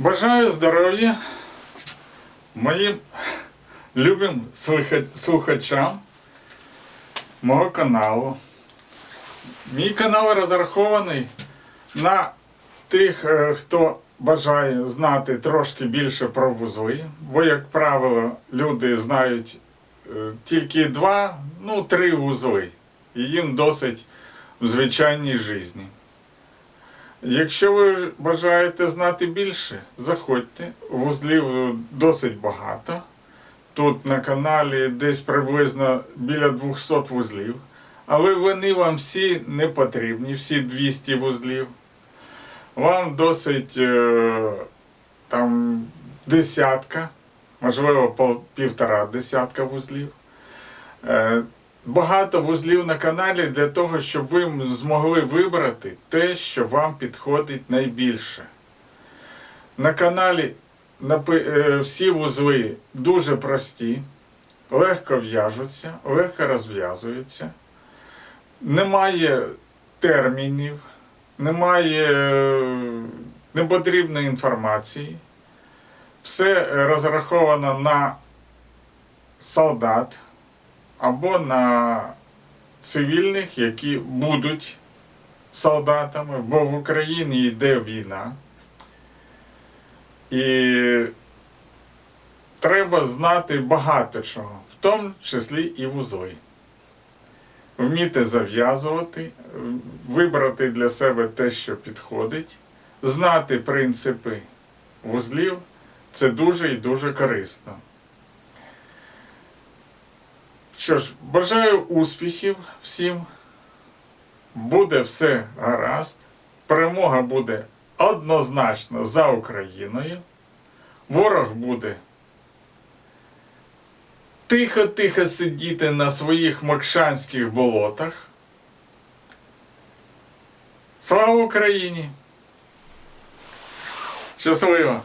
Бажаю здоров'я моїм любим слухачам мого каналу. Мій канал розрахований на тих, е, хто бажає знати трошки більше про вузли, бо, як правило, люди знають е, тільки два, ну, три вузли, і їм досить в звичайній житті. Якщо ви бажаєте знати більше, заходьте. Вузлів досить багато. Тут на каналі десь приблизно біля 200 вузлів. Але вони вам всі не потрібні, всі 200 вузлів. Вам досить е, там десятка, можливо, півтора десятка вузлів. Багато вузлів на каналі для того, щоб ви змогли вибрати те, що вам підходить найбільше. На каналі е, всі вузли дуже прості, легко в'яжуться, легко розв'язуються. Немає термінів, немає е, непотрібної інформації. Все розраховано на солдат або на цивільних, які будуть солдатами, бо в Україні йде війна. І треба знати багато чого, в тому числі і вузли. Вміти зав'язувати, вибрати для себе те, що підходить, знати принципи вузлів це дуже і дуже корисно. Що ж, бажаю успіхів всім. Буде все гаразд. Перемога буде однозначно за Україною. Ворог буде тихо-тихо сидіти на своїх мокшанських болотах. Слава Україні! Щасливо!